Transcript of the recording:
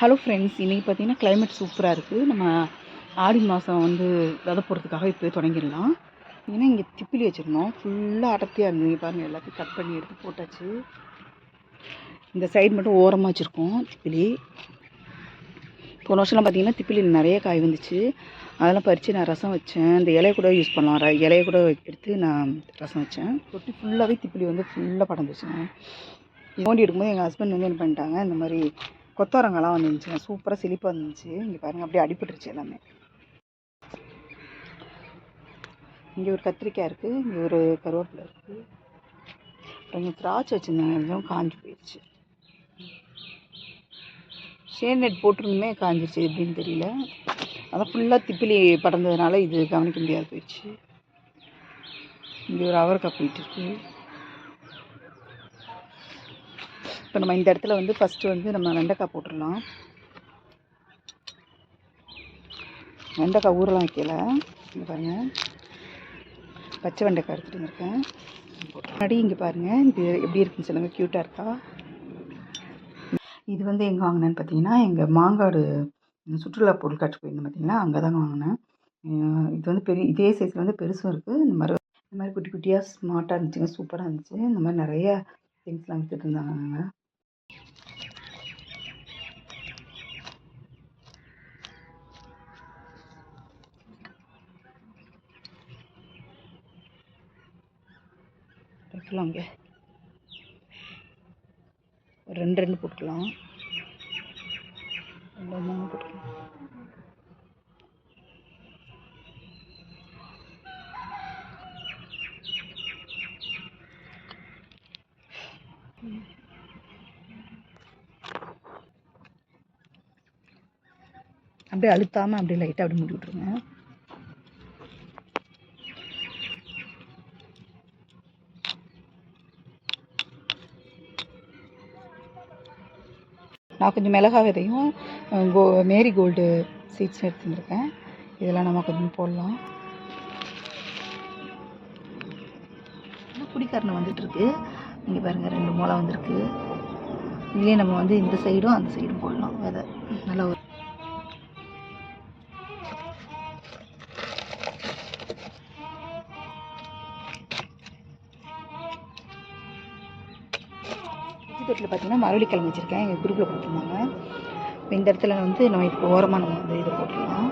Hello friends இன்றைக்கி பார்த்தீங்கன்னா climate சூப்பராக இருக்குது நம்ம ஆடி மாதம் வந்து விதை போடுறதுக்காக இப்போயே தொடங்கிடலாம். ஏன்னா இங்கே திப்பிலி வச்சுருந்தோம். ஃபுல்லாக அடர்த்தியாக இருந்தது. பாருங்கள் எல்லாத்தையும் கட் பண்ணி எடுத்து போட்டாச்சு. இந்த சைடு மட்டும் ஓரமாக வச்சுருக்கோம் திப்பிலி. போன வருஷம்லாம் பார்த்தீங்கன்னா திப்பிலி நிறைய காய் வந்துச்சு. அதெல்லாம் பறித்து நான் ரசம் வச்சேன். இந்த இலையை கூட யூஸ் பண்ணலாம். ர- இலைய கூட எடுத்து நான் ரசம் வச்சேன். தொட்டி ஃபுல்லாகவே திப்பிலி வந்து ஃபுல்லாக படர்ந்துச்சுங்க. நோண்டி எடுக்கும்போது எங்கள் ஹஸ்பண்ட் வந்து என்ன பண்ணிட்டாங்க இந்த மாதிரி கொத்தவரங்கெல்லாம் வந்துருந்துச்சுங்க சூப்பராக செழிப்பாக இருந்துச்சு. இங்கே பாருங்கள் அப்படியே அடிபட்டுருச்சு எல்லாமே. இங்கே ஒரு கத்திரிக்காய் இருக்குது இங்கே ஒரு கருவேப்பிலை இருக்குது அப்புறம் இங்கே திராட்சை வச்சுருந்தாங்க எதுவும் காஞ்சி போயிடுச்சு ஷேட் நெட் போட்டிருந்துமே காஞ்சிருச்சு எப்படின்னு தெரியல. அதான் ஃபுல்லாக திப்பிலி படர்ந்ததுனால இது கவனிக்க முடியாது போயிடுச்சு இங்கே ஒரு அவரைக்காய் போயிட்டுருக்கு இருக்கு இப்போ நம்ம இந்த இடத்துல வந்து ஃபஸ்ட்டு வந்து நம்ம வெண்டைக்காய் போட்டுடலாம். வெண்டைக்காய் ஊரெலாம் வைக்கல இங்கே பாருங்கள் பச்சை வெண்டைக்காய் எடுத்துகிட்டு இருக்கேன் முன்னாடி இங்கே பாருங்கள் இது எப்படி இருக்குன்னு சொல்லுங்கள் க்யூட்டாக இருக்கா? இது வந்து எங்கே வாங்கினேன்னு பார்த்தீங்கன்னா எங்கள் மாங்காடு சுற்றுலா பொருட்காட்சி போயிருந்தேன் பார்த்தீங்கன்னா அங்கே தாங்க வாங்கினேன் இது வந்து பெரிய இதே சைஸில் வந்து பெருசும் இருக்குது இந்த மாதிரி இந்த மாதிரி குட்டி குட்டியாக ஸ்மார்ட்டாக இருந்துச்சுங்க. சூப்பராக இருந்துச்சு. இந்த மாதிரி நிறைய திங்ஸ்லாம் விற்றுட்டு இருந்தாங்க வைக்கலாம் இங்கே ஒரு ரெண்டு ரெண்டு போட்டுக்கலாம். ரெண்டு மூணு போட்டுக்கலாம். அப்படியே அழுத்தாமல் அப்படியே லைட்டாக அப்படி மூடி விட்ருங்க நான் கொஞ்சம் மிளகா விதையும் கோ மேரி கோல்டு சீட்ஸ் எடுத்துருக்கேன் இதெல்லாம் நம்ம கொஞ்சம் போடலாம். குடிக்காரனை வந்துட்டு இருக்கு இங்கே பாருங்கள் ரெண்டு மூளை வந்திருக்கு. இதுலேயே நம்ம வந்து இந்த சைடும் அந்த சைடும் போடலாம். விதை. நல்லா ஒரு இட்லி தொட்டில் பார்த்தீங்கன்னா மரவள்ளிக்கிழங்கு வச்சுருக்கேன். எங்கள் குரூப்பில் கொடுத்துருந்தாங்க. இப்போ இந்த இடத்துல வந்து நம்ம இதுக்கு ஓரமாக நம்ம வந்து இதை போட்டுடலாம்.